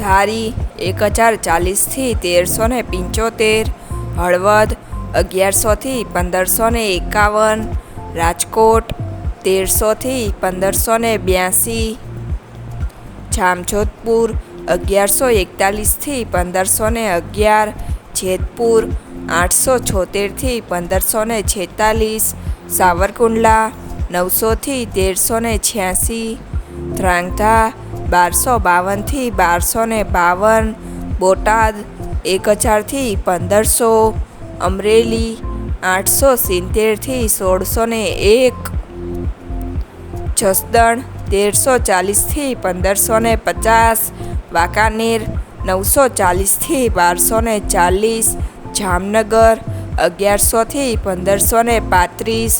ધારી એક હજાર ચાલીસથી તેરસો ને પંચોતેર, હળવદ અગિયારસોથી પંદરસો ને એકાવન, રાજકોટ તેરસોથી પંદરસો ને બ્યાસી, જામજોધપુર અગિયારસો એકતાલીસથી પંદરસો ને અગિયાર, જેતપુર આઠસો છોતેરથી પંદરસો ને છેતાલીસ, સાવરકુંડલા નવસોથી તેરસો ને છ્યાસી, ધ્રાંગધા બારસો બાવનથી બારસો ને બાવન, બોટાદ એક હજારથી પંદરસો, અમરેલી આઠસો સિત્તેરથી સોળસો ને એક, જસદણ તેરસો ચાલીસથી પંદરસો ને પચાસ, વાંકાનેર નવસો ચાલીસથી બારસો ને ચાલીસ, જામનગર અગિયારસોથી પંદરસો ને પાંત્રીસ